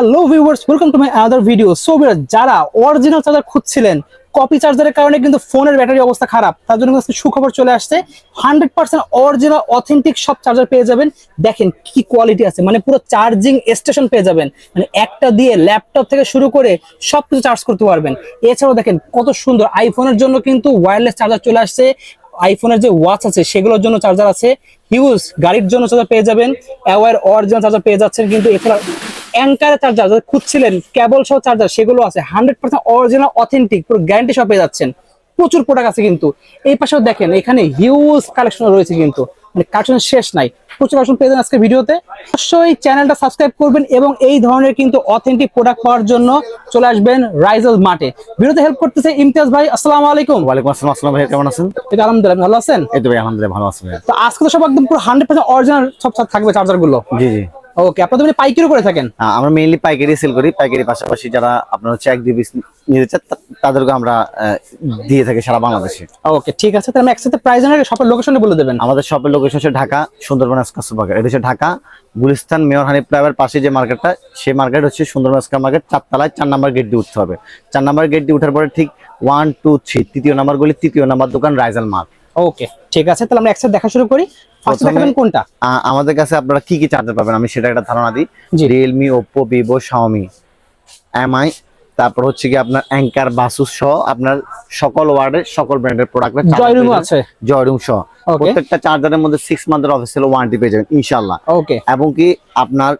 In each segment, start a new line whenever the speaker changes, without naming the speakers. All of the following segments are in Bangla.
Hello viewers welcome to my other video so যারা অরিজিনাল চার্জার খুঁজছিলেন কপি চার্জারের কারণে কিন্তু ফোনের ব্যাটারি অবস্থা খারাপ, তার জন্য কিন্তু সুখবর চলে আসছে। হান্ড্রেড পার্সেন্ট অরিজিনাল অথেন্টিক সব চার্জার পেয়ে যাবেন। দেখেন কি কোয়ালিটি আছে মানে পুরো চার্জিং স্টেশন পেয়ে যাবেন। মানে একটা দিয়ে ল্যাপটপ থেকে শুরু করে সব কিছু চার্জ করতে পারবেন। এছাড়াও দেখেন কত সুন্দর আইফোনের জন্য কিন্তু ওয়্যারলেস চার্জার চলে আসছে। আইফোনের যে ওয়াচ আছে, সেগুলোর জন্য চার্জার আছে। হিউজ গাড়ির জন্য চার্জার পেয়ে যাবেন। অ্যাওয়ার অরিজিনাল চার্জার পেয়ে যাচ্ছেন কিন্তু এছাড়া অ্যাঙ্কার চার্জার যারা খুঁজছিলেন কেবল সহ চার্জার সেগুলো আছে। হান্ড্রেড পার্সেন্ট অরিজিনাল অথেন্টিক পুরো গ্যারান্টি সহ পেয়ে যাচ্ছেন। প্রচুর প্রোডাক্ট আছে কিন্তু। এই পাশেও দেখেন এখানে হিউজ কালেকশন রয়েছে কিন্তু। মানে কালেকশন শেষ নাই। প্রচুর কালেকশন পেয়ে যাবেন আজকে ভিডিওতে। অবশ্যই চ্যানেলটা সাবস্ক্রাইব করবেন এবং এই ধরনের কিন্তু অথেন্টিক প্রোডাক্ট পাওয়ার জন্য চলে আসবেন রাইজেল মাঠে ভিডিওতে হেল্প করতেছে ইমতিয়াজ ভাই আসসালামু আলাইকুম।
ওয়ালাইকুম আসসালাম আসসালাম ভাই কেমন আছেন?
এটা আলহামদুলিল্লাহ ভালো আছেন?
এই তো ভাই আলহামদুলিল্লাহ ভালো আছি ভাই
তো আজকে তো সব একদম পুরো হান্ড্রেড পার্সেন্ট অরিজিনাল সব থাকবে চার্জারগুলো।
জি জি।
ওকে আপনাদের মানে পাইকারি করে থাকেন?
আহ, আমরা মেইনলি পাইকারি সেল করি। পাইকারি পাশাপাশি যারা আপনার হচ্ছে এক দুই নিতে চান তাদেরকে আমরা দিয়ে থাকি সারা বাংলাদেশে।
ওকে ঠিক আছে। তাহলে আমি একসাথে প্রাইস জানার সব লোকেশনে বলে দেবেন।
আমাদের শপের লোকেশন হচ্ছে ঢাকা সুন্দরবন স্কাস বাজার এটা হচ্ছে ঢাকা গুলিস্তান মেয়র হানিফ ক্লাবের পাশে যে মার্কেটটা সেই মার্কেট হচ্ছে সুন্দরবন স্কার মার্কেট। চারতলায় চার নাম্বার গেট দিয়ে উঠতে হবে। চার নাম্বার গেট দিয়ে উঠার পরে ঠিক ওয়ান টু থ্রি তৃতীয় নাম্বার গলি তৃতীয় নাম্বার দোকান রাইজাল মার্ক
ওকে ঠিক আছে তাহলে আমরা একসাথে দেখা শুরু করি। ফার্স্ট দেখাবেন কোনটা?
আমাদের কাছে আপনারা কি কি চার্জার পাবেন? আমি সেটা একটা ধারণা দিই। Realme Oppo Vivo Xiaomi MI তারপর হচ্ছে কি আপনার অ্যাঙ্কার বাসুস সহ আপনার সকল ওয়ার্ডের সকল ব্র্যান্ডের প্রোডাক্ট
জয়রুম আছে?
জয়রুম সহ। প্রত্যেকটা চার্জারের মধ্যে সিক্স মান্থের অফিসিয়াল ওয়ারেন্টি পেয়ে যাবেন ইনশাল্লাহ
ওকে
এবং কি আপনার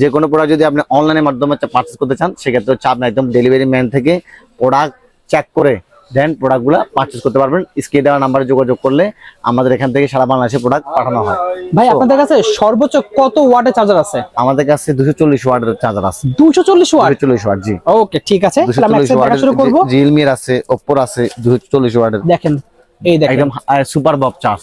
যে কোনো প্রোডাক্ট যদি আপনি অনলাইনের মাধ্যমে পার্চেস করতে চান সেক্ষেত্রে হচ্ছে আপনি একদম ডেলিভারি ম্যান থেকে প্রোডাক্ট চেক করে দেন প্রোডাক্টগুলো পারচেস করতে পারবেন। স্কে দেওয়া নাম্বারে যোগাযোগ করলে আমাদের এখান থেকে সারা বাংলাদেশে প্রোডাক্ট পাঠানো হয়।
ভাই আপনাদের কাছে সর্বোচ্চ কত ওয়াটের চার্জার আছে?
আমাদের কাছে দুশো চল্লিশ ওয়ার্ডের চার্জার আছে।
দুশো চল্লিশ ওয়াট?
দুশো চল্লিশ ওয়াট জি।
ওকে ঠিক আছে।
দুশো
তাহলে আমরা একসাথে দেখা শুরু করব।
রিয়েলমির আছে ওপ্পোর আছে দুশো চল্লিশ ওয়ার্ডের
দেখেন এই দেখেন।
একদম সুপার বব চার্জ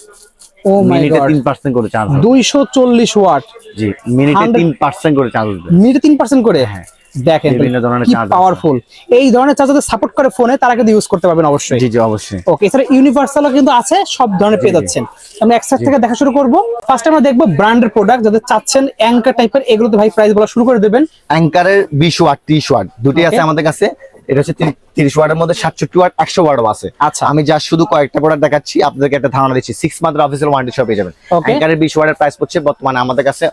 ও মাই গড
করে চার্জ
দুইশো চল্লিশ ওয়াট।
জি মিনিটে
100
তিন পার্সেন্ট করে চার্জ
মিনিটে তিন পার্সেন্ট করে?
হ্যাঁ।
দেখেন
বিভিন্ন ধরনের
পাওয়ারফুল এই ধরনের চার্জার সাপোর্ট করে ফোনে তারা কিন্তু ইউজ করতে পারবেন অবশ্যই।
জি জি অবশ্যই।
ওকে এছাড়া ইউনিভার্সালও কিন্তু আছে সব ধরনের পেয়ে যাচ্ছেন। আমরা এক সাইড থেকে দেখা শুরু করব। ফার্স্ট আমরা দেখব ব্র্যান্ডের প্রোডাক্ট যাদের চাচ্ছেন অ্যাঙ্কার টাইপের এগুলোতে ভাই প্রাইস বলা শুরু করে দেবেন।
অ্যাঙ্কারের বিশ ওয়াট ত্রিশ ওয়াট দুটি আছে আমাদের কাছে। এটা হচ্ছে তিরিশ ওয়াটের মধ্যে সাতষট্টি ওয়াট একশো ওয়াটও আছে।
আচ্ছা।
আমি যা শুধু কয়েকটা প্রোডাক্ট দেখাচ্ছি আপনাদেরকে একটা ধারণা দিচ্ছি। সিক্স মান্থের অফিসিয়াল ওয়ারেন্টি সব পেয়ে যাবেন. অ্যাঙ্কারের বিশ ওয়াটের প্রাইস পড়ছে বর্তমানে আমাদের কাছে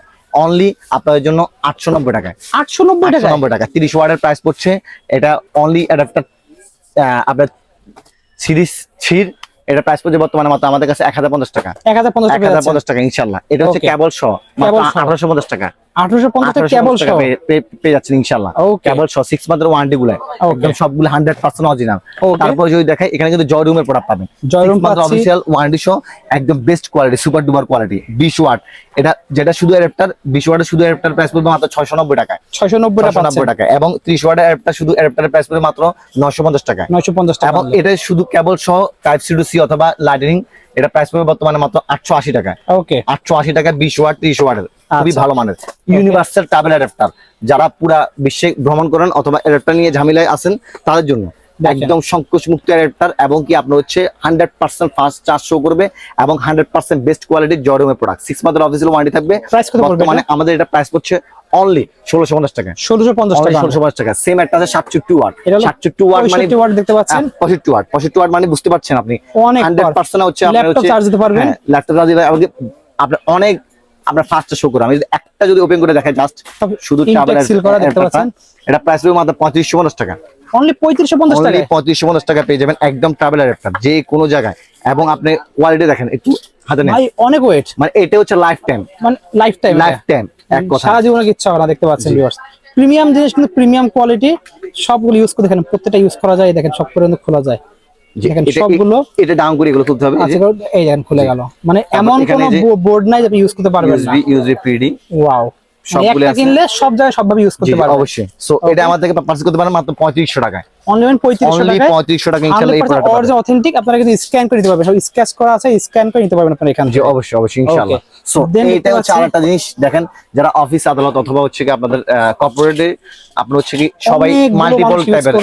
অনলি আপনাদের জন্য আটশো নব্বই টাকায়।
আটশো নব্বই টাকা
নব্বই টাকা তিরিশ ওয়ার্ডের প্রাইস পড়ছে। এটা অনলি অ্যাডাপ্টার আপনার সিরিজ ছির এটা প্রাইস পড়ছে বর্তমানে মাত্র আমাদের কাছে এক হাজার পঞ্চাশ টাকা।
এক হাজার পঞ্চাশ টাকা
ইনশাল্লাহ। এটা হচ্ছে কেবল সহ। আঠারোশো পঞ্চাশ টাকা। 1850
কেবল সহ?
পেয়ে- পেয়ে- পেয়ে যাচ্ছেন ইনশাল্লাহ
Okay.
কেবল সহ সিক্স মান্থের ওয়ারেন্টি গুলো একদম সবগুলো হান্ড্রেড পার্সেন্ট অরিজিনাল তারপর যদি দেখাই এখানে কিন্তু জয় রুমের প্রোডাক্ট পাবেন। ওয়ারেন্টি সহ একদম best quality super duper quality বিশ ওয়াট এটা যেটা শুধু অ্যাডাপ্টার বিশ ওয়াটের শুধু অ্যাডাপ্টার প্রাইস পড়বে মাত্র ছয়শো নব্বই টাকা
টাকা
এবং ত্রিশ ওয়াটের অ্যাডাপ্টার শুধু অ্যাডাপ্টারের প্রাইস পড়বে মাত্র নশো পঞ্চাশ টাকা
নয়শো পঞ্চাশ টাকা
এবং এটা শুধু কেবল সহ টাইপ সি টু সি অথবা লাইটিনিং এটা প্রাইস পড়বে বর্তমানে মাত্র আটশো আশি টাকা
ওকে
আটশো আশি টাকা বিশ ওয়াট ত্রিশ ওয়াটের খুবই
আচ্ছা।
ভালো মানের। ইউনিভার্সাল ট্রাভেল অ্যাডাপ্টার যারা পুরা বিশ্বে ভ্রমণ করেন অথবা অ্যাডাপ্টার নিয়ে ঝামেলায় আছেন তাদের জন্য একদম সংকোচ মুক্ত অ্যাডাপ্টার এবং কি আপনার হচ্ছে hundred percent fast charge show করবে এবং হান্ড্রেড পার্সেন্ট বেস্ট কোয়ালিটির জরুমের প্রোডাক্ট সিক্স মান্থের অফিসিয়াল ওয়ারেন্টি থাকবে। বর্তমানে আমাদের এটা প্রাইস পড়ছে অনলি ষোলোশো পঞ্চাশ টাকা।
ষোলোশো পঞ্চাশ টাকা।
ষোলোশো পঞ্চাশ টাকা। সেম একটা আছে সাতষট্টি ওয়াট সাতষট্টি ওয়াট মানে
ওয়াট দেখতে পাচ্ছেন?
পঁয়ষট্টি ওয়াট পঁয়ষট্টি ওয়াট মানে বুঝতে পারছেন আপনি।
অনেক
হান্ড্রেড পার্সেন্ট হচ্ছে আপনার হচ্ছে
charge দিতে পারবেন।
ল্যাপটপ চার্জ দিতে আপনার অনেক আপনার ফাস্ট শো করে আমি একটা যদি ওপেন করে দেখাই জাস্ট শুধু। এটা প্রাইস হবে মাত্র পঁয়ত্রিশশো পঞ্চাশ টাকা।
অনলি পঁয়ত্রিশশো পঞ্চাশ টাকা
পঁয়ত্রিশশো পঞ্চাশ টাকা পেয়ে যাবেন একদম ট্রাভেলার অ্যাডাপ্টার যে কোনো জায়গায়। এবং আপনি কোয়ালিটি দেখেন একটু হাতে নেন।
ভাই অনেক ওয়েট
মানে এটা হচ্ছে লাইফ টাইম
মানে লাইফ টাইম
লাইফ টাইম এক কথা।
সারা জীবনে কিচ্ছু হবে না দেখতে পাচ্ছেন ভিউয়ার্স প্রিমিয়াম জিনিস কিন্তু প্রিমিয়াম কোয়ালিটি সবগুলো ইউজ করে দেখেন প্রত্যেকটা ইউজ করা যায় দেখেন সব পর্যন্ত খোলা যায়। সবগুলো
এটা ডাউন করে এগুলো তুলতে হবে এই যে।
এই দেখেন খুলে গেল। মানে এমন
এখানে
বোর্ড নাই আপনি ইউজ করতে পারবেন না।
ইউএসবি ইউএসবি পিডি
ওয়াও
সবগুলো
কিনলে সব জায়গায় সবভাবে ইউজ করতে পারবেন।
অবশ্যই। সো এটা আমার থেকে পার্চেস করতে পারেন মাত্র পঁয়ত্রিশশো টাকায়।
অনলি টাকায়
টাকা ইনশাল্লাহ এই প্রোডাক্ট
অরিজিনাল অথেন্টিক আপনারা কিন্তু স্ক্যান করে নিতে পারবেন। সব স্ক্যাচ করা আছে স্ক্যান করে নিতে পারবেন আপনারা এখান থেকে।
অবশ্যই অবশ্যই ইনশাআল্লাহ
Okay.
সো
Then
হচ্ছে আরেকটা জিনিস। দেখেন যারা অফিস আদালত অথবা হচ্ছে কি আপনাদের কর্পোরেটে আপনার হচ্ছে কি সবাই মাল্টিপল টাইপের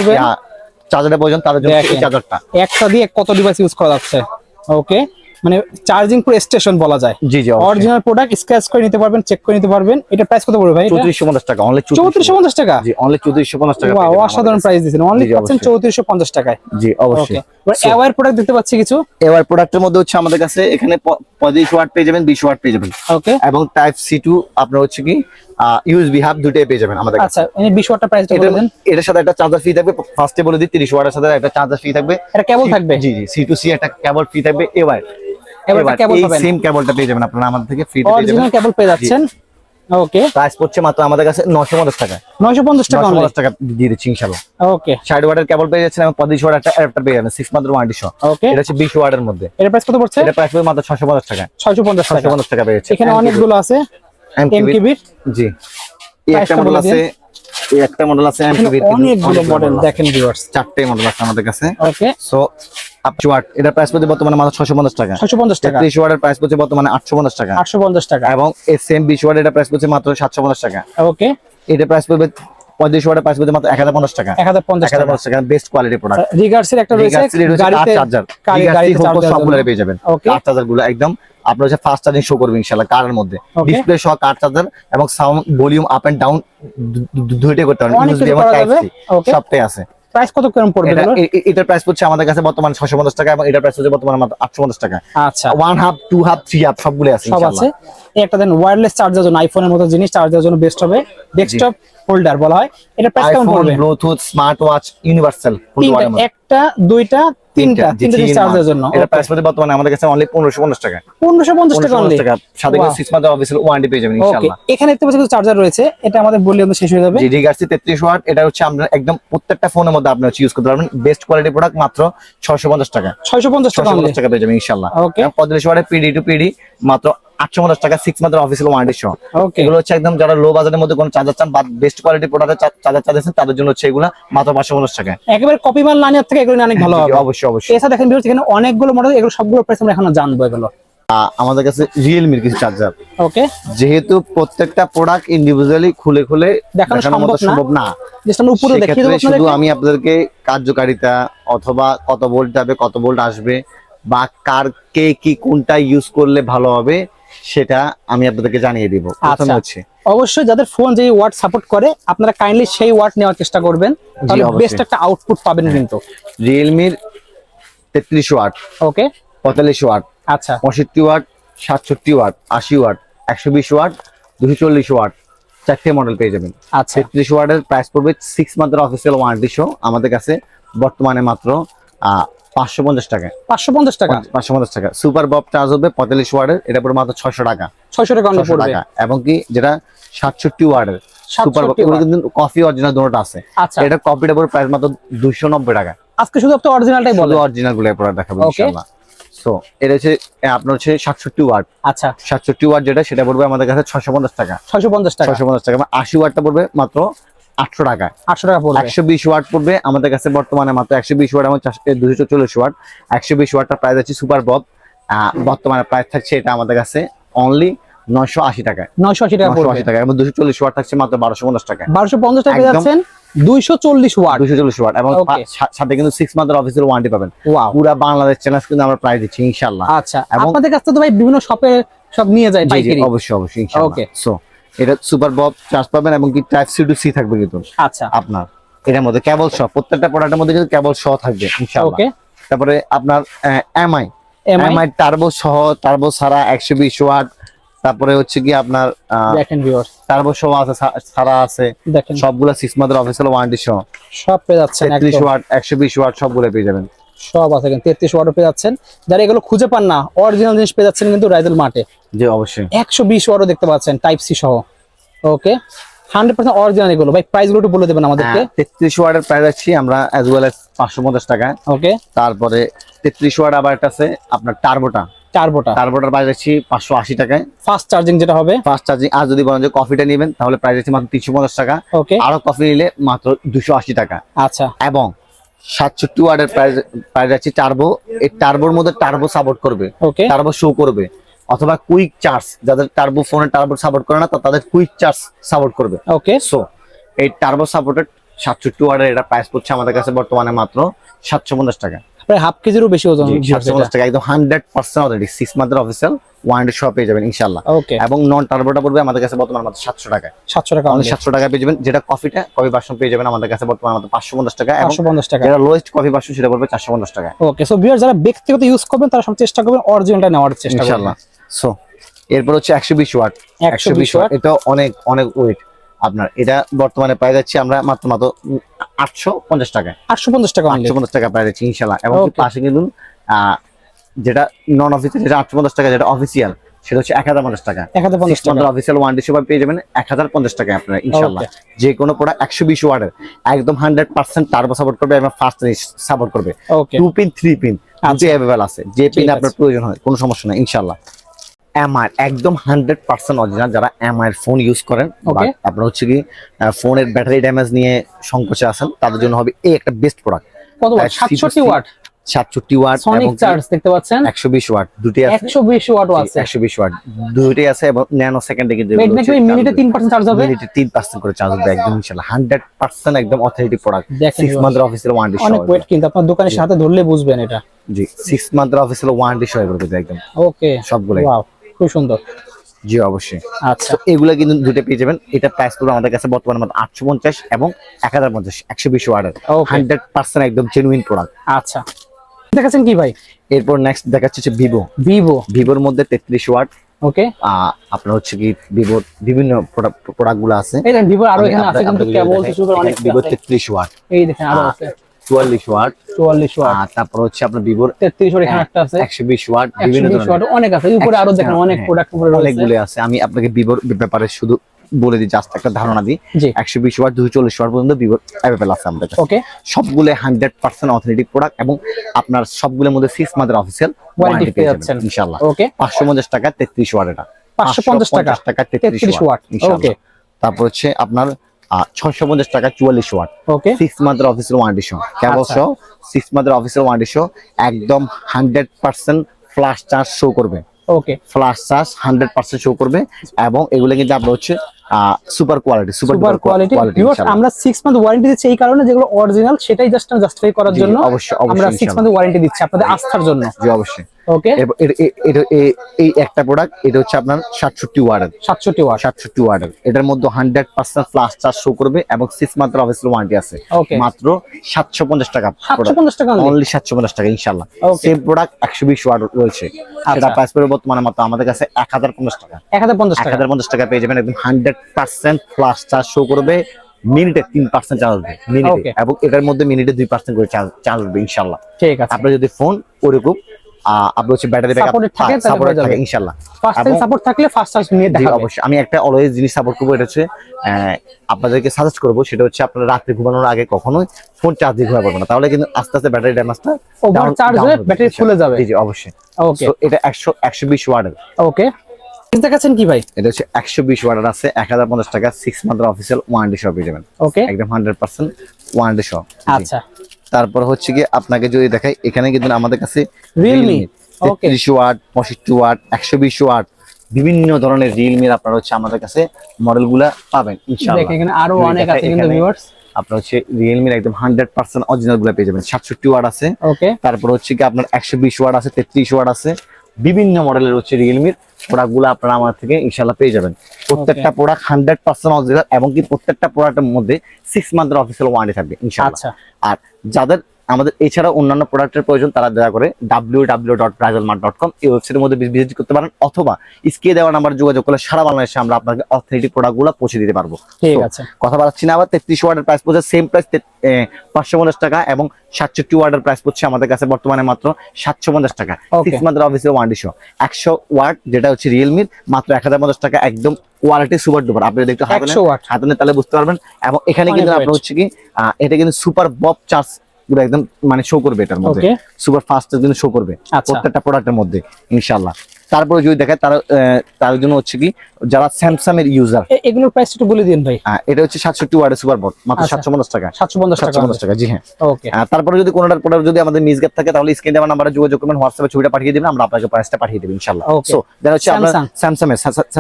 করবে।
চার্জারের প্রয়োজন তাদের জন্য এই চার্জারটা।
একটা দিয়ে কত ডিভাইস ইউজ করা যাচ্ছে? ওকে মানে চার্জিং পুরো স্টেশন বলা যায়।
জি জি
অরিজিনাল প্রোডাক্ট স্ক্র্যাচ করে নিতে পারবেন চেক করে নিতে পারবেন। এটা প্রাইস কত পড়বে ভাই
চৌত্রিশশো পঞ্চাশ টাকা অনলি
চৌত্রিশশো পঞ্চাশ। টাকা?
জি অনলি চৌত্রিশশো পঞ্চাশ টাকা
ওয়াও অসাধারণ প্রাইস দিয়েছেন। অনলি পাচ্ছেন
অবশ্যই।
চৌত্রিশশো পঞ্চাশ টাকায়।
জি অবশ্যই।
এবার প্রোডাক্ট দেখতে পাচ্ছি কিছু?
এবার প্রোডাক্টের মধ্যে হচ্ছে আমাদের কাছে এখানে প- পঁয়ত্রিশ ওয়াট পেয়ে যাবেন বিশ ওয়াট পেয়ে যাবেন।
ওকে
এবং টাইপ সি টু আপনার হচ্ছে কি ইউএসবি হাব দুটোই পেয়ে যাবেন আমাদের
আচ্ছা এনে বিশ ওয়াটটা প্রাইসটা বলে দেন।
এটার সাথে একটা চার্জার ফ্রি থাকবে ফার্স্টে বলে দিই তিরিশ ওয়াটের সাথে একটা চার্জার ফ্রি থাকবে।
এটা কেবল থাকবে?
জি জি সি টু সি একটা কেবল ফ্রি থাকবে এবার।
এবার
এই সেম কেবলটা পেয়ে যাবেন আপনারা আমাদের থেকে ফ্রি পেয়ে যাবেন।
কেবল পেয়ে যাচ্ছেন। ওকে
প্রাইস পড়ছে মাত্র আমাদের কাছে নশো পঞ্চাশ টাকা।
নয়শো পঞ্চাশ টাকা
নশো
অনলি
পঞ্চাশ টাকা দিয়ে দিচ্ছি ইনশাল্লাহ
ওকে
ষাট ওয়াটের কেবল পেয়ে যাচ্ছেন এবং পঁয়ত্রিশ ওয়াট একটা অ্যাডাপ্টার পেয়ে যাবেন সিক্স মাত্র ওয়ারেন্টি সহ
ওকে
এটা হচ্ছে বিশ ওয়াটের মধ্যে।
এর প্রাইস কত পড়ছে?
এটা প্রাইস মাত্র ছশো পঞ্চাশ টাকা।
ছয়শো পঞ্চাশ
ছশো
টাকা
পঞ্চাশ টাকা পেয়ে যাচ্ছে।
এখানে অনেকগুলো আছে। এমকিবির
জি। এই একটা মডেল আছে এই একটা মডেল আছে এমকিবির
অনেকগুলো মডেল দেখেন ভিউয়ার্স
চারটে মডেল আছে আমাদের কাছে।
ওকে
সো আপ এটা প্রাইস পড়ছে বর্তমানে মাত্র ছশো পঞ্চাশ টাকা।
ছয়শো পঞ্চাশ টাকা।
তেত্রিশ ওয়াটের প্রাইস পড়ছে বর্তমানে আটশো পঞ্চাশ টাকা। এবং এই সেম বিশ ওয়াট এটা প্রাইস পড়ছে মাত্র সাতশো পঞ্চাশ টাকা।
ওকে
এটা প্রাইস পড়বে পঁয়ত্রিশ ওয়াটের পড়ছে মাত্র এক হাজার পঞ্চাশ টাকা।
এক হাজার পঞ্চাশ টাকা।
পঞ্চাশ টাকা বেস্ট কোয়ালিটি প্রোডাক্ট
রিগার্সের একটা রয়েছে
চার্জার। সবগুলো পেয়ে যাবেন। চার্জারগুলো একদম। আপনার হচ্ছে ফাস্ট চার্জিং শো করবে ইনশাআল্লাহ কারের মধ্যে। ডিসপ্লে সহ কার চার্জার এবং sound volume up and down দুইটাই করতে USB
কিছু
এবং টাইপ সি সবটাই আছে।
প্রাইস কত কীরকম পড়বে
এটা
এগুলোর?
এ- এ- এটার প্রাইস পড়ছে আমাদের কাছে বর্তমানে ছশো পঞ্চাশ টাকা এবং এটার প্রাইস হচ্ছে বর্তমানে মাত্র আটশো পঞ্চাশ টাকা।
আচ্ছা।
One half two half three half সবগুলো আছে
সব আছে। একটা দেন ওয়্যারলেস চার্জার জন্য আইফোনের মতো জিনিস চার্জার জন্য বেস্ট হবে। ডেস্কটপ হোল্ডার বলা হয়। এটা প্রাইস কেমন পড়বে?
ব্লুটুথ স্মার্ট ওয়াচ ইউনিভার্সাল
একটা দুইটা তিনটা তিনটা
তিন
জন্য।
এটা প্রাইস পড়ছে বর্তমানে আমাদের কাছে অনলি পনেরোশো পঞ্চাশ টাকা।
পনেরোশো পঞ্চাশ টাকা অনলি
টাকা। সাথে
Wow.
সিক্স মান্থের অফিসিয়াল ওয়ারেন্টি পেয়ে যাবেন ইনশাআল্লাহ।
এখানে দেখতে চার্জার রয়েছে। এটা আমাদের বললে আমাদের শেষ হয়ে যাবে।
জি ওয়াট এটা হচ্ছে একদম প্রত্যেকটা ফোনের মধ্যে আপনি ইউজ করতে পারবেন। বেস্ট কোয়ালিটি প্রোডাক্ট মাত্র ছশো পঞ্চাশ টাকা।
ছয়শো পঞ্চাশ টাকা
পেয়ে যাবেন ইনশাল্লাহ ওয়াটের পিডি টু পিডি মাত্র আটশো পঞ্চাশ টাকা সিক্স মান্থের অফিসিয়াল ওয়ারেন্টি সহ। এগুলো হচ্ছে একদম যারা লো বাজারের মধ্যে কোনো চার্জার চান বা বেস্ট কোয়ালিটি প্রোডাক্টের চার্জার চাচ্ছেন তাদের জন্য হচ্ছে এগুলো মাত্র পাঁচশো পঞ্চাশ টাকা।
একেবারে কপি মাল না নেওয়ার থেকে এগুলো অনেক ভালো হবে।
অবশ্যই অবশ্যই।
এছাড়া দেখেন ভিউয়ার্স এখানে অনেকগুলো মডেল এগুলো সবগুলো প্রাইস আমরা এখন জানব এগুলো।
আমাদের কাছে রিয়েলমির কিছু চার্জার
ওকে
যেহেতু প্রত্যেকটা প্রোডাক্ট ইন্ডিভিজুয়ালি খুলে খুলে
দেখানো
মতো
সম্ভব না।
সম্ভব না।
উপরে দেখিয়ে দেবো
শুধু আমি আপনাদেরকে কার্যকারিতা অথবা কত ভোল্ট যাবে কত ভোল্ট আসবে বা কার কে কি কোনটা ইউজ করলে ভালো হবে সেটা আমি আপনাদেরকে জানিয়ে দিব। প্রথমে
আচ্ছা।
হচ্ছে
অবশ্যই যাদের ফোন যে ওয়ার্ড সাপোর্ট করে আপনারা কাইন্ডলি সেই ওয়ার্ড নেওয়ার চেষ্টা করবেন। তাহলে বেস্ট একটা আউটপুট পাবেন কিন্তু।
রিয়েলমির তেত্রিশ ওয়াট
ওকে।
পঁয়তাল্লিশ ওয়াট
আচ্ছা।
পঁয়ষট্টি ওয়াট সাতষট্টি ওয়াট আশি ওয়াট একশো বিশ ওয়াট দুশো চল্লিশ ওয়াট চারটে মডেল পেয়ে যাবেন।
আচ্ছা।
তেত্রিশ ওয়াটের প্রাইস পড়বে সিক্স মাত্র অফিসিয়াল ওয়ারেন্টি শো আমাদের কাছে বর্তমানে মাত্র পাঁচশো পঞ্চাশ টাকা।
পাঁচশো পঞ্চাশ টাকা?
পাঁচশো পঞ্চাশ টাকা। সুপার বব চার্জ হবে পঁয়তাল্লিশ ওয়ার্ডের এটা পড়বে মাত্র ছশো টাকা।
ছয়শো
এবং কি যেটা সাতষট্টি ওয়ার্ডের সুপার বব এগুলো কিন্তু কফি অরিজিনাল দুটোটা আছে।
আচ্ছা।
এটা কপিটা পড়বে প্রাইস মাত্র দুশো নব্বই টাকা।
আজকে শুধু আপনি অরিজিনালটাই
শুধু
বলেন
অরিজিনালগুলো প্রোডাক্ট দেখাবো
Okay.
ইনশাআল্লাহ। সো এটা হচ্ছে আপনার হচ্ছে সাতষট্টি ওয়াট
আচ্ছা।
সাতষট্টি ওয়াট যেটা সেটা পড়বে আমাদের কাছে ছশো পঞ্চাশ টাকা।
ছয়শো পঞ্চাশ টাকা।
ছশো পঞ্চাশ টাকা। আশি ওয়াটটা পড়বে মাত্র আটশো টাকা।
আটশো টাকা পড়বে।
একশো বিশ ওয়াট পড়বে আমাদের কাছে বর্তমানে মাত্র একশো বিশ ওয়াট এবং দুশো চল্লিশ ওয়াট। একশো বিশ ওয়াটটা প্রাইস আছে সুপার বব বর্তমানে প্রাইস থাকছে এটা আমাদের কাছে অনলি নয়শো আশি টাকা।
নয়শো আশি টাকা
আশি টাকা এবং দুশো চল্লিশ ওয়াট থাকছে মাত্র বারোশো পঞ্চাশ টাকা।
বারোশো পঞ্চাশ টাকা যাচ্ছেন দুইশো চল্লিশ ওয়াট।
দুশো চল্লিশ ওয়াট এবং সাথে কিন্তু সিক্স মান্থের অফিসিয়াল ওয়ারেন্টি পাবেন। পুরা বাংলাদেশ চ্যানেল কিন্তু আমরা প্রাইস দিচ্ছি ইনশাল্লাহ।
আচ্ছা আপনাদের কাছ থেকে ভাই বিভিন্ন শপে সব নিয়ে যায় পাইকারি।
অবশ্যই অবশ্যই. সো এটা সুপার বব চার্জ পাবেন এবং কি টাইপ সি টু সি থাকবে কিন্তু
আচ্ছা।
আপনার। এটার মধ্যে কেবল সহ প্রত্যেকটা প্রোডাক্টের মধ্যে কিন্তু কেবল সহ থাকবে ইনশাআল্লাহ।
ওকে
তারপরে আপনার এমআই
এমআই
টার্বো সহ টার্বো ছাড়া একশো বিশ ওয়াট তারপরে হচ্ছে কি আপনার
দেখেন ভিউয়ার্স
টার্বো সহ আছে ছাড়া আছে।
দেখেন
সবগুলো সিক্স মান্থের অফিসিয়াল ওয়ারেন্টি সহ।
সব পেয়ে
তেত্রিশ
একদম।
ওয়াট একশো বিশ ওয়াট সবগুলো পেয়ে যাবেন।
সব আছে কিন্তু তেত্রিশ ওয়াটও পেয়ে যাচ্ছেন। যারা এগুলো খুঁজে পান না অরিজিনাল জিনিস পেয়ে যাচ্ছেন কিন্তু রাইদুল মাঠে।
জি অবশ্যই।
একশো বিশ ওয়াটও দেখতে পাচ্ছেন টাইপ সি সহ। ওকে হান্ড্রেড পার্সেন্ট অরিজিনাল এগুলো। ভাই প্রাইসগুলো বলে দেবেন আমাদেরকে।
তেত্রিশ প্রাইস আছে আমরা অ্যাজ ওয়েল পাঁচশো পঞ্চাশ টাকা
ওকে
তারপরে তেত্রিশ ওয়াট আবার একটা আছে আপনার টার্বোটা।
টার্বোটা।
টার্বোটার প্রাইস আছে পাঁচশো আশি টাকায়।
ফাস্ট চার্জিং যেটা হবে।
ফাস্ট চার্জিং আর যদি বলেন যে কফিটা নেবেন তাহলে প্রাইস আছে মাত্র তিনশো পঞ্চাশ টাকা।
ওকে
আরও কফি নিলে মাত্র দুশো আশি টাকা।
আচ্ছা।
এবং সাতষট্টি ওয়ার্ডের প্রাইস প্রাইস আছে টার্বো এই টার্বোর মধ্যে টার্বো সাপোর্ট করবে টার্বো শো করবে অথবা কুইক চার্জ যাদের টার্বো ফোনে টার্বো সাপোর্ট করে না তা তাদের কুইক চার্জ সাপোর্ট করবে।
ওকে
সো এই টার্বো সাপোর্টেড সাতষট্টি ওয়ার্ডের এটা প্রাইস পড়ছে আমাদের কাছে বর্তমানে মাত্র সাতশো পঞ্চাশ টাকা।
প্রায় হাফ কেজিরও বেশি ওজন
একদম হান্ড্রেড পার্সেন্ট অলরেডি সিক্স মান্থের অফিসিয়াল সহ পেয়ে যাবেন ইনশাল্লাহ
ওকে
এবং নন টার্বোটা পড়বে আমাদের কাছে বর্তমান মাত্র সাতশো টাকা
সাতশো টাকা
অনলি সাতশো টাকা পেয়ে যাবেন যেটা কফিটা কফি বাসন পেয়ে যাবেন আমাদের কাছে বর্তমান মাত্র পাঁচশো পঞ্চাশ টাকা
পাঁচশো পঞ্চাশ টাকা
যেটা লোয়েস্ট কফি বাসন সেটা পড়বে চারশো পঞ্চাশ টাকা
ওকে সো বিয়ার যারা ব্যক্তিগত ইউজ করবেন তারা সব চেষ্টা করবেন অরিজিনালটা নেওয়ার চেষ্টা
ইনশাল্লাহ সো এরপর হচ্ছে একশো বিশ ওয়াট
120
ওয়াট এটা অনেক অনেক ওয়েট আপনার এটা বর্তমানে পাই যাচ্ছি আমরা মাত্র মাত্র আটশো পঞ্চাশ টাকায়।
আটশো পঞ্চাশ টাকা
আটশো পঞ্চাশ টাকা পাই যাচ্ছি ইনশাল্লাহ এবং পাশে কিন্তু যেটা নন অফিসিয়াল যেটা আটশো পঞ্চাশ টাকা যেটা অফিসিয়াল সেটা হচ্ছে এক হাজার পঞ্চাশ টাকা।
এক হাজার পঞ্চাশ টাকা।
অফিসিয়াল ওয়ান ডিসি পেয়ে যাবেন এক হাজার পঞ্চাশ টাকা আপনারা ইনশাল্লাহ যে কোনো প্রোডাক্ট একশো বিশ ওয়ার্ডের একদম হান্ড্রেড পার্সেন্ট টার্বো সাপোর্ট করবে এবং ফার্স্ট সাপোর্ট করবে। টু পিন থ্রি পিন
আচ্ছা।
অ্যাভেলেবল আছে। যে পিন আপনার প্রয়োজন হয় কোনো সমস্যা নাই ইনশাল্লাহ এমআই একদম হান্ড্রেড পার্সেন্ট অরিজিনাল যারা এমআই ফোন ইউজ করেন আপনার হচ্ছে কি ফোনের ব্যাটারি ড্যামেজ নিয়ে সংকোচে আছেন তাদের জন্য হবে এই একটা বেস্ট প্রোডাক্ট
কত সাতষট্টি ওয়াট
সাতষট্টি ওয়াট
সনিক চার্জ দেখতে পাচ্ছেন?
একশো বিশ ওয়াট দুটি আছে।
একশো বিশ ওয়াটও আছে।
একশো বিশ ওয়াট দুটি আছে এবং ন্যানো সেকেন্ডে কিন্তু
মিনিটে তিন পার্সেন্ট চার্জ হবে?
মিনিটে তিন পার্সেন্ট করে চার্জ হবে একদম ইনশাল্লাহ। হান্ড্রেড পার্সেন্ট একদম অথরিটি প্রোডাক্ট সিক্স
এবার।
মান্থের অফিসিয়াল ওয়ারেন্টি
অনেক ওয়েট কিন্তু আপনার দোকানের সাথে ধরলে বুঝবেন এটা।
জি সিক্স মান্থের অফিসিয়াল ওয়ারেন্টি সহ একদম।
ওকে
সবগুলো
ওয়াও খুব সুন্দর।
জি অবশ্যই।
আচ্ছা।
এগুলো কিন্তু দুটো পেয়ে যাবেন। এটা প্রাইস পড়বে আমাদের কাছে বর্তমানে মাত্র আটশো পঞ্চাশ এবং এক হাজার পঞ্চাশ একশো বিশ ওয়ার্ডের হান্ড্রেড পার্সেন্ট একদম জেনুইন প্রোডাক্ট
আচ্ছা। দেখাচ্ছেন কি ভাই?
এরপর নেক্সট দেখাচ্ছে হচ্ছে ভিভো
ভিভো
ভিভোর মধ্যে তেত্রিশ ওয়াট
ওকে
আপনার হচ্ছে কি ভিভোর বিভিন্ন প্রোডাক্টগুলো আছে।
এই দেখেন ভিভো
আরও
এখানে আছে কিন্তু কেবল। কিছু অনেক
ভিভো তেত্রিশ ওয়াট
এই দেখেন
আরও
আছে।
চুয়াল্লিশ ওয়াট।
চুয়াল্লিশ ওয়াট।
তারপর হচ্ছে আপনার ভিভোর
তেত্রিশ ওয়াট এখানে একটা আছে।
একশো বিশ ওয়াট বিভিন্ন ধরনের।
অনেক আছে। উপরে
আরও
দেখেন অনেক
হ্যাঁ,
প্রোডাক্ট
অনেকগুলো আছে। আমি আপনাকে ভিভোর ব্যাপারে শুধু বলে দিই জাস্ট একটা ধারণা দিই। একশো বিশ ওয়াট দুশো চল্লিশ ওয়াট পর্যন্ত অ্যাভেলেবল আছে আমাদের
ওকে
সবগুলো হান্ড্রেড পার্সেন্ট অথেন্টিক প্রোডাক্ট এবং আপনার সবগুলোর মধ্যে সিক্স মান্থের অফিসিয়াল
ওয়ারেন্টি পেয়ে যাচ্ছেন।
ইনশাল্লাহ
ওকে
পাঁচশো পঞ্চাশ টাকা তেত্রিশ ওয়াট এটা।
পাঁচশো পঞ্চাশ টাকা।
তেত্রিশ
ওয়াট ওকে
তারপর হচ্ছে আপনার ছয়শো পঞ্চাশ টাকা চুয়াল্লিশ ওয়াট।
ওকে
সিক্স মান্থের অফিসিয়াল ওয়ারেন্টি শো কেবল
আচ্ছা।
শো সিক্স মান্থের অফিসিয়াল ওয়ারেন্টি শো একদম hundred percent flash charge show করবে।
Okay
flash charge hundred percent show করবে এবং এগুলো কিন্তু আপনার হচ্ছে সুপার কোয়ালিটি সুপার
কোয়ালিটি আমরা সিক্স মান্থ ওয়ারেন্টি দিচ্ছি এই কারণে যেগুলো অরিজিনাল সেটাই জাস্ট জাস্টিফাই করার জন্য
অবশ্যই,
আমরা সিক্স মান্থ ওয়ারেন্টি দিচ্ছি আপনাদের আস্থার জন্য।
জি অবশ্যই।
ওকে
এরপর এর- এ- এর- এ- এই একটা প্রোডাক্ট এটা হচ্ছে আপনার সাতষট্টি ওয়ার্ডের।
সাতষট্টি
ওয়ার্ডের। এটার মধ্যে hundred percent flash charge show করবে এবং সিক্স মান্থের অফিসিয়াল ওয়ারেন্টি আছে। মাত্র সাতশো পঞ্চাশ টাকা
সাতশো পঞ্চাশ টাকা only?
অনলি সাতশো পঞ্চাশ টাকা ইনশাল্লাহ সেম প্রোডাক্ট একশো বিশ ওয়ার্ড রয়েছে। সেটা
আচ্ছা।
প্রাইস পড়বে বর্তমানে মাত্র আমাদের কাছে এক হাজার পঞ্চাশ টাকা।
এক হাজার পঞ্চাশ
এক হাজার পঞ্চাশ টাকা পেয়ে যাবেন একদম হান্ড্রেড পার্সেন্ট চার্জ শো করবে। মিনিটে তিন পার্সেন্ট চার্জ মিনিটে। এবং এটার মধ্যে মিনিটে দুই পার্সেন্ট করে চার্জ ইনশাল্লাহ
ঠিক আছে।
আপনার যদি ফোন ওরকম আপনার হচ্ছে ব্যাটারি ব্যাকআপ
থাকে,
সাপোর্ট থাকে ইনশাল্লাহ
ফার্স্ট টাইম সাপোর্ট থাকলে ফার্স্ট চার্জ নিয়ে
জি,
দেখাবে
অবশ্যই। আমি একটা অলওয়েজ জিনিস সাপোর্ট করব এটা হচ্ছে আপনাদেরকে সাজেস্ট করব সেটা হচ্ছে আপনারা রাত্রে ঘুমানোর আগে কখনোই ফোন চার্জ দিয়ে ঘুমাবেন না। তাহলে কিন্তু আস্তে আস্তে ব্যাটারি ড্যামেজটা
ওভার চার্জ হয়ে ব্যাটারি ফুলে যাবে।
জি জি অবশ্যই।
ওকে
এটা একশো একশো বিশ ওয়ার্ডের
ওকে কি ভাই?
এটা হচ্ছে আছে এক হাজার পঞ্চাশ টাকা ওয়ারেন্টি শপ যাবেন।
ওকে
একদম হান্ড্রেড পার্সেন্ট ওয়ারেন্টি শপ
আচ্ছা।
তারপর হচ্ছে কি আপনাকে যদি দেখাই এখানে কিন্তু আমাদের কাছে
okay.
তেত্রিশ ওয়াট পঁয়ষট্টি ওয়াট একশো বিশ ওয়াট বিভিন্ন ধরনের রিয়েলমির আপনার হচ্ছে আমাদের কাছে মডেলগুলা পাবেন
এখানে
আরও
অনেক আছে কিন্তু ভিউয়ার্স
আপনার হচ্ছে রিয়েলমির একদম হান্ড্রেড পার্সেন্ট অরিজিনালগুলা পেয়ে যাবেন সাতষট্টি ওয়াট আছে।
ওকে
তারপর হচ্ছে কি আপনার একশো বিশ ওয়াট আছে তেত্রিশ ওয়াট আছে বিভিন্ন মডেলের হচ্ছে রিয়েলমির প্রোডাক্টগুলো আপনারা আমার থেকে ইনশাল্লাহ পেয়ে যাবেন। প্রত্যেকটা প্রোডাক্ট হান্ড্রেড পার্সেন্ট অরিজিনাল এবং কি প্রত্যেকটা প্রোডাক্টের মধ্যে সিক্স মান্থের অফিসিয়াল ওয়ারেন্টি থাকবে ইনশাল্লাহ
আচ্ছা।
আর যাদের আমাদের এছাড়া অন্যান্য প্রোডাক্টের প্রয়োজন তারা দয়া করে W W dot dot com এই ওয়েবসাইটের মধ্যে ভিজিট করতে পারেন অথবা স্কে দেওয়া নাম্বার যোগাযোগ করলে সারা বাংলাদেশে আমরা আপনাকে অথেন্টিক প্রোডাক্টগুলো পৌঁছে দিতে পারব।
ঠিক আছে।
কথা বলাচ্ছি না আবার তেত্রিশ ওয়ার্ডের প্রাইস পড়ছে সেম প্রাইস পাঁচশো পঞ্চাশ টাকা এবং সাতষট্টি ওয়ার্ডের প্রাইস পড়ছে আমাদের কাছে বর্তমানে মাত্র সাতশো পঞ্চাশ টাকা. সিক্স মান্থের অফিসের ওয়ারেন্টি শো একশো ওয়ার্ড যেটা হচ্ছে রিয়েলমির মাত্র এক হাজার পঞ্চাশ টাকা একদম কোয়ালিটি সুপার ডুপার আপনি দেখতে
একশো ওয়াট
হাতে তাহলে বুঝতে পারবেন। এবং এখানে কিন্তু আপনার হচ্ছে কি এটা কিন্তু সুপার বব চার্জ পুরো একদম মানে শো করবে এটার মধ্যে। সুপার ফাস্ট জন্য শো করবে
আচ্ছা।
প্রত্যেকটা প্রোডাক্টের মধ্যে ইনশাআল্লাহ। তারপরে যদি দেখে তার তার জন্য হচ্ছে কি যারা স্যামসাং এর ইউজার
এগুলোর প্রাইস একটু বলে দিন ভাই।
হ্যাঁ এটা হচ্ছে সাতষট্টি ওয়ার্ডের সুপার বোর্ড মাত্র
আচ্ছা।
সাতশো পঞ্চাশ টাকা।
সাতশো পঞ্চাশ টাকা
সাতশো পঞ্চাশ টাকা জি হ্যাঁ।
ওকে
তারপরে যদি কোনোটার প্রোডাক্ট যদি আমাদের মিসগেট থাকে তাহলে স্ক্রিন দেওয়ার নাম্বারে যোগাযোগ করবেন হোয়াটসঅ্যাপে ছবিটা পাঠিয়ে দিবেন আমরা আপনাকে প্রাইসটা পাঠিয়ে দেবো ইনশাল্লাহ
Okay.
সো দেন হচ্ছে
Samsung।
স্যামসাং এর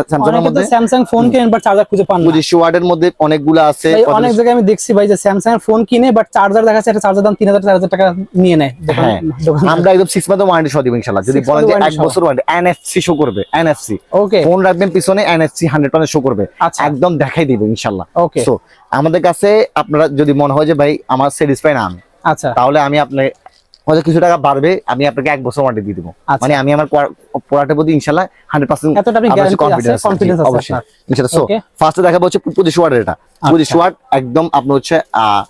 স্যামসাং এর মধ্যে
স্যামসাং ফোন কেনেন বাট চার্জার খুঁজে পান না।
পঁচিশ ওয়ার্ডের মধ্যে অনেকগুলো আছে।
অনেক জায়গায় আমি দেখছি ভাই যে স্যামসাং এর ফোন কিনে বাট চার্জার দেখাচ্ছে একটা চার্জার দাম তিন হাজার চার হাজার টাকা নিয়ে নেয়।
হ্যাঁ। আমরা একদম সিক্স মান্থ ওয়ারেন্টি সহ দিব ইনশাল্লাহ যদি বলেন যে
warranty
এক
সহ।
বছর ওয়ারেন্টি এনএফসি শো করবে এনএফসি
ওকে
ফোন রাখবেন পিছনে এনএফসি হান্ড্রেড পার্সেন্ট শো করবে।
আচ্ছা।
একদম দেখাই দিবে ইনশাল্লাহ।
ওকে
সো আমাদের কাছে আপনারা যদি মনে হয় যে ভাই আমার স্যাটিসফাই না আমি
আচ্ছা।
তাহলে আমি আপনি হয়তো কিছু টাকা বাড়বে আমি আপনাকে এক বছর ওয়ারেন্টি দিয়ে দিব।
আচ্ছা।
মানে আমি আমার প্রোডাক্টের প্রতি ইনশাল্লাহ হান্ড্রেড পার্সেন্ট অবশ্যই।
আপনার।
ইনশাল্লাহ। সো ফার্স্টে দেখাবো হচ্ছে পঁচিশ ওয়ার্ডের এটা। পঁচিশ ওয়ার্ড একদম আপনার হচ্ছে আহ,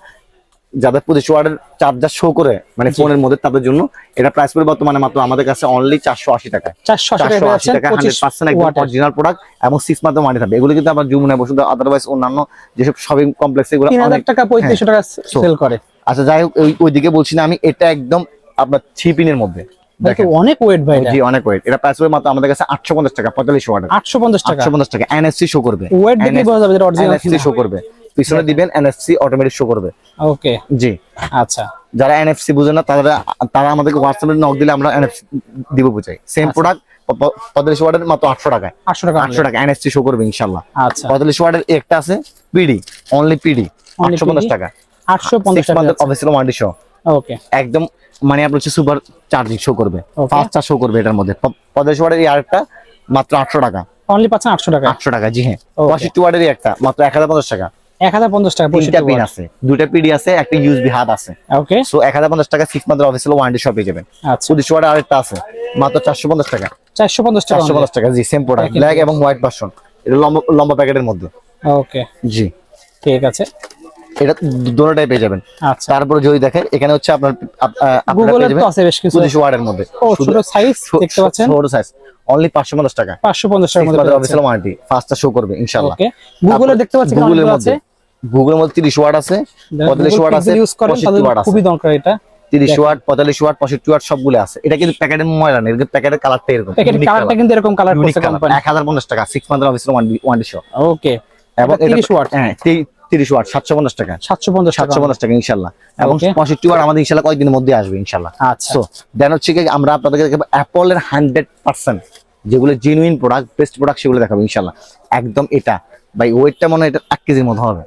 যাদের পঁচিশ ওয়ার্ডের চার্জার শো করে মানে ফোনের মধ্যে তাদের জন্য এটা প্রাইস পড়বে বর্তমানে মাত্র আমাদের কাছে অনলি চারশো আশি টাকা
চারশো আশি টাকা
হান্ড্রেড পার্সেন্ট একদম অরিজিনাল প্রোডাক্ট এবং সিক্স মান্থ মানি থাকবে। এগুলো কিন্তু আবার জুমুনা বসুন্ধ আদারওয়াইজ অন্যান্য যেসব শপিং কমপ্লেক্স এগুলো অনেক
টাকা পঁয়ত্রিশশো টাকা সেল করে।
আচ্ছা যাই হোক ওই- ওইদিকে বলছি না আমি এটা একদম আপনার থ্রি পিনের মধ্যে। দেখেন।
অনেক ওয়েট ভাই
জি অনেক ওয়েট এটা প্রাইস পড়বে মাত্র আমাদের কাছে আটশো পঞ্চাশ টাকা পঁয়তাল্লিশ ওয়াটের
আটশো পঞ্চাশ টাকা।
আটশো পঞ্চাশ টাকা। এনএফসি শো করবে।
ওয়েট দেখে বোঝা যাবে যেটা অরিজিনাল
এনএফসি শো করবে। পিছনে দিবেন এনএফসি অটোমেটিক শো করবে।
ওকে।
জি।
আচ্ছা।
যারা এনএফসি বুঝে না তারা তারা আমাদেরকে হোয়াটসঅ্যাপে নক দিলে আমরা এনএফসি দিব বুঝাই। সেম প্রোডাক্ট পঁয়তাল্লিশ ওয়াটের মাত্র আটশো টাকায়।
আটশো টাকা
আটশো টাকা এনএফসি শো করবে ইনশাল্লাহ।
আচ্ছা।
পঁয়তাল্লিশ ওয়াটের একটা আছে পিডি অনলি পিডি আটশো পঞ্চাশ টাকা।
আটশো পঞ্চাশ টাকা।
Official warranty show
okay.
একদম মানে আপনার হচ্ছে সুপার চার্জিং শো করবে. ফাস্ট চার্জ শো করবে এটার মধ্যে। পঁয়তাল্লিশ ওয়াটের এই আরেকটা মাত্র আটশো টাকা।
অনলি পাচ্ছেন আটশো টাকা
আটশো টাকা জি হ্যাঁ। পঁয়ষট্টি ওয়াটের একটা মাত্র এক হাজার পঞ্চাশ টাকা।
টাকা
তিনটা পিন আছে। দুইটা পিডি আছে একটা ইউএসবি হাত আছে।
ওকে
সো এক হাজার পঞ্চাশ টাকা সিক্স মান্থের অফিসিয়াল ওয়ারেন্টি শপে যাবেন।
আচ্ছা।
পঁচিশ ওয়াটের আরেকটা আছে মাত্র চারশো পঞ্চাশ টাকা।
চারশো পঞ্চাশ টাকা
চারশো পঞ্চাশ টাকা জি সেম প্রোডাক্ট ব্ল্যাক এবং হোয়াইট ভার্সন এটা লম্বা লম্বা প্যাকেটের মধ্যে।
ওকে
জি।
ঠিক আছে।
এটা দুটোটাই পেয়ে যাবেন।
আচ্ছা।
তারপরে যদি দেখেন এখানে হচ্ছে আপনার আপ- আপনারা পেয়ে যাবেন
তো আছে বেশ কিছু।
পঁচিশ ওয়াটের মধ্যে।
ছোট সাইজ দেখতে পাচ্ছেন?
ছোট সাইজ অনলি পাঁচশো পঞ্চাশ টাকা।
পাঁচশো পঞ্চাশ টাকার মধ্যে
অফিসিয়াল ওয়ারেন্টি ফার্স্টটা শো করবে ইনশাআল্লাহ।
ওকে গুগলে দেখতে পাচ্ছি
গুগলের মধ্যে
আছে
গুগলের মধ্যে তিরিশ ওয়াট আছে পঁয়তাল্লিশ ওয়াট আছে
ইউজ করেন
আছে।
খুবই দরকার এটা।
তিরিশ ওয়াট পঁয়তাল্লিশ ওয়াট পঁয়ষট্টি ওয়াট সবগুলো আছে। এটা কিন্তু প্যাকেটের ময়লা নেই কিন্তু প্যাকেটের কালারটা এরকম।
প্যাকেট
unique
কালারটা কিন্তু এরকম কালার করছে কোম্পানি
এক হাজার পঞ্চাশ টাকা সিক্স মান্থের অফিসিয়াল ওয়ারেন্টি শো
ওকে
এবং
30 ওয়াট।
হ্যাঁ তি- তিরিশ ওয়াট সাতশো পঞ্চাশ টাকা।
সাতশো পঞ্চাশ
সাতশো পঞ্চাশ টাকা ইনশাল্লাহ। এবং পঁয়ষট্টি ওয়াট আমাদের ইনশাল্লাহ কয়েকদিনের মধ্যে আসবে ইনশাল্লাহ।
আচ্ছা।
দেন হচ্ছে আমরা আপনাদেরকে দেখাবো অ্যাপলের হান্ড্রেড পার্সেন্ট যেগুলো জেনুইন প্রোডাক্ট বেস্ট প্রোডাক্ট সেগুলো দেখাবো ইনশাল্লাহ। একদম এটা। ভাই ওয়েটটা মনে হয় এটা এক কেজির মতো হবে।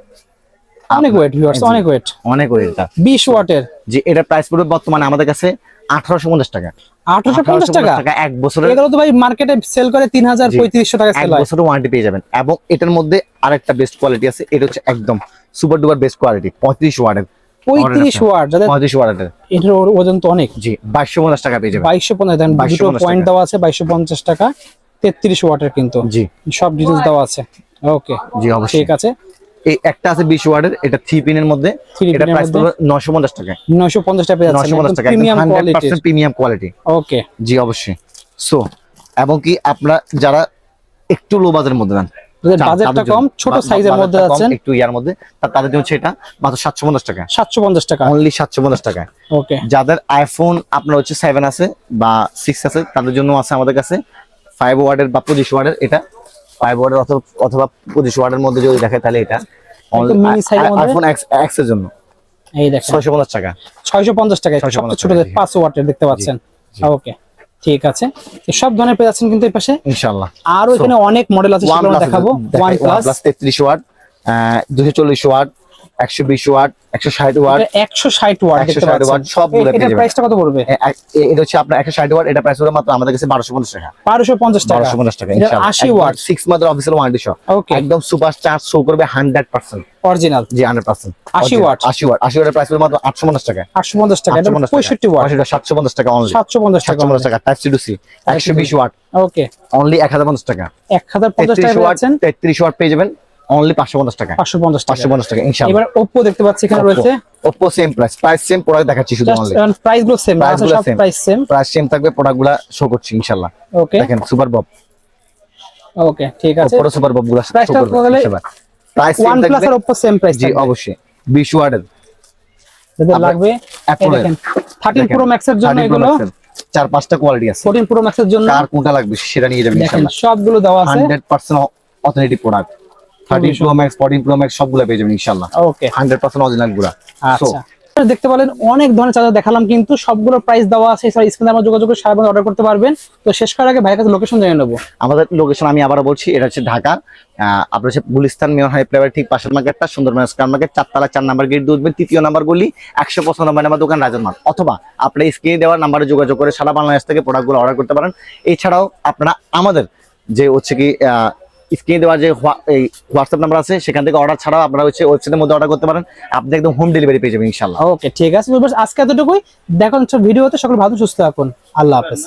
অনেক ওয়েট ভিউয়ার্স অনেক ওয়েট
অনেক ওয়েট এটা।
বিশ ওয়াটের।
যে এটা প্রাইস পড়বে বর্তমানে আমাদের কাছে আঠারোশো পঞ্চাশ টাকা।
আঠারোশো পঞ্চাশ টাকা?
এক বছরের
এগুলো তো ভাই মার্কেটে সেল করে তিন হাজার। পঁয়ত্রিশশো টাকা
এক বছরের ওয়ারেন্টি পেয়ে যাবেন। এবং এটার মধ্যে আরেকটা বেস্ট কোয়ালিটি আছে এটা হচ্ছে একদম সুপার ডুপার বেস্ট কোয়ালিটি পঁয়ত্রিশ ওয়ার্ডের
পঁয়ত্রিশ ওয়াট
পঁয়ত্রিশ ওয়ার্ডের
এটার ওজন তো অনেক।
জি বাইশশো পঞ্চাশ টাকা পেয়ে যাবেন।
বাইশশো পঞ্চাশ দেন
2250
দুটো পয়েন্ট দেওয়া আছে বাইশশো পঞ্চাশ টাকা তেত্রিশ ওয়াটের কিন্তু।
জি।
সব ডিটেলস দেওয়া আছে। ওকে
জি অবশ্যই।
ঠিক আছে।
এই একটা আছে বিশ ওয়ার্ডের এটা থ্রি পিনের মধ্যে এটা প্রাইস নশো পঞ্চাশ টাকা।
নয়শো পঞ্চাশ টাকা পেয়ে
নশো পঞ্চাশ
যাচ্ছে
টাকা
premium
percent premium quality
okay
জি অবশ্যই। সো এবং কি আপনারা যারা একটু লো বাজারের মধ্যে নেন
বাজেটটা কম ছোট সাইজের মধ্যে আছেন।
একটু ইয়ার মধ্যে তাদের জন্য সেটা মাত্র সাতশো পঞ্চাশ টাকা।
সাতশো পঞ্চাশ টাকা।
অনলি সাতশো পঞ্চাশ টাকা।
ওকে
যাদের আইফোন আপনার হচ্ছে সেভেন আছে বা সিক্স আছে তাদের জন্য আছে আমাদের কাছে ফাইভ ওয়ার্ডের বা পঁচিশ ওয়ার্ডের এটা ফাইভ ওয়ার্ডের অথবা অথবা পঁচিশ ওয়ার্ডের মধ্যে যদি দেখে তাহলে এটা? আইফোন এক্সের জন্য।
এই দেখেন।
ছয়শো পঞ্চাশ টাকা।
ছয়শো পঞ্চাশ টাকা
650
সবচেয়ে ছোট
পাঁচশো।
পাঁচ ওয়াটের দেখতে পাচ্ছেন। ওকে ঠিক আছে। সব ধরনের পেয়ে যাচ্ছেন কিন্তু এই পাশে?
ইনশাল্লাহ
আরও এখানে অনেক মডেল আছে সেগুলো দেখাবো। ওয়ান প্লাস
প্লাস তেত্রিশ ওয়াট দুশো চল্লিশ ওয়াট একশো বিশ ওয়াট একশো ষাট ওয়াট।
একশো ষাট ওয়াট দেখতে পাচ্ছেন।
সবগুলো পেয়ে
প্রাইসটা কত পড়বে?
এ- এ- এটা হচ্ছে আপনার একশো ষাট ওয়াট এটা প্রাইস হলো মাত্র আমাদের কাছে বারোশো পঞ্চাশ টাকা।
টাকা। ওয়াট।
সিক্স মাত্র অফিসিয়াল ওয়ারেন্টি সহ। একদম সুপার চার্জ শো করবে হান্ড্রেড পার্সেন্ট
অরিজিনাল
জি পার্সেন্ট
80 watt।
আশি ওয়াট। ওয়াটের প্রাইস হলো মাত্র টাকা।
আটশো পঞ্চাশ টাকা এটা
850
পঁয়ষট্টি ওয়াট।
সাতশো পঞ্চাশ টাকা অনলি
সাতশো পঞ্চাশ টাকা
সাতশো পঞ্চাশ টাকা টাইপ সি টু সি একশো বিশ ওয়াট।
ওকে
অনলি এক হাজার পঞ্চাশ টাকা। ওয়াট ওয়াট পেয়ে যাবেন। অনলি পাঁচশো পঞ্চাশ টাকা
পাঁচশো পঞ্চাশ টাকা
ইনশাল্লাহ
এবার ওপ্পো দেখতে পাচ্ছি এখানে রয়েছে।
Oppo same price price same product দেখাচ্ছি শুধু অনলি
প্রাইসগুলো সেম
Price গুলো
সব
same।
Price same
price same থাকবে শো করছি ইনশাল্লাহ
ওকে
দেখেন সুপার বব
ওকে ঠিক আছে।
ওপো সুপার ববগুলা
বলে-
প্রাইস সেম থাকবে।
আর ওপ্পো সেম প্রাইস
জি অবশ্যই। বিশ ওয়াটের
যাদের লাগবে।
Apple
দেখেন থার্টিন
দেখেন,
প্রো ম্যাক্স এর জন্য এগুলো।
চার পাঁচটা কোয়ালিটি আছে।
ফোরটিন প্রো ম্যাক্সের জন্য।
কার কোনটা লাগবে সেটা নিয়ে যাবেন ইনশাআল্লাহ।
সবগুলো দেওয়া আছে।
Hundred percent authentic product thirteen pro max fourteen pro max সবগুলো পেয়ে যাবেন ইনশাল্লাহ
ওকে
হান্ড্রেড পার্সেন্ট অরিজিনালগুলা।
আচ্ছা। দেখতে পেলেন অনেক ধরনের চার্জার দেখালাম কিন্তু সবগুলো প্রাইস দেওয়া আছে। স্ক্রিনে আমরা যোগাযোগ করে সারা অর্ডার করতে পারবেন। তো শেষ করার আগে ভাইয়ের কাছে লোকেশন জেনে নেব।
আমাদের লোকেশন আমি আবারও বলছি এটা হচ্ছে ঢাকা। আপনার হচ্ছে গুলিস্তান মেয়র হাই ফ্লেভার ঠিক পাশের মার্কেটটা সুন্দরবন স্কয়ার মার্কেট চারতলা চার নাম্বার গেট দিয়ে উঠবেন তৃতীয় নাম্বার গলি একশো পঁচানব্বই নাম্বার দোকান রাজার মার্ট অথবা আপনি স্ক্রিনে দেওয়ার নাম্বারে যোগাযোগ করে সারা বাংলাদেশ থেকে প্রোডাক্টগুলো অর্ডার করতে পারেন। এছাড়াও আপনারা আমাদের যে হচ্ছে কি স্ক্রিনে দেওয়া যে এই হোয়াটসঅ্যাপ নাম্বার আছে, সেখান থেকে অর্ডার ছাড়াও আপনারা হচ্ছে ওয়েবসাইটের মধ্যে অর্ডার করতে পারেন। আপনি একদম হোম ডেলিভারি পেয়ে যাবেন ইনশাল্লাহ
ওকে ঠিক আছে। আজকে এতটুকুই। দেখুন ভিডিওতে। সকল ভালো, সুস্থ থাকুন। আল্লাহ হাফেজ।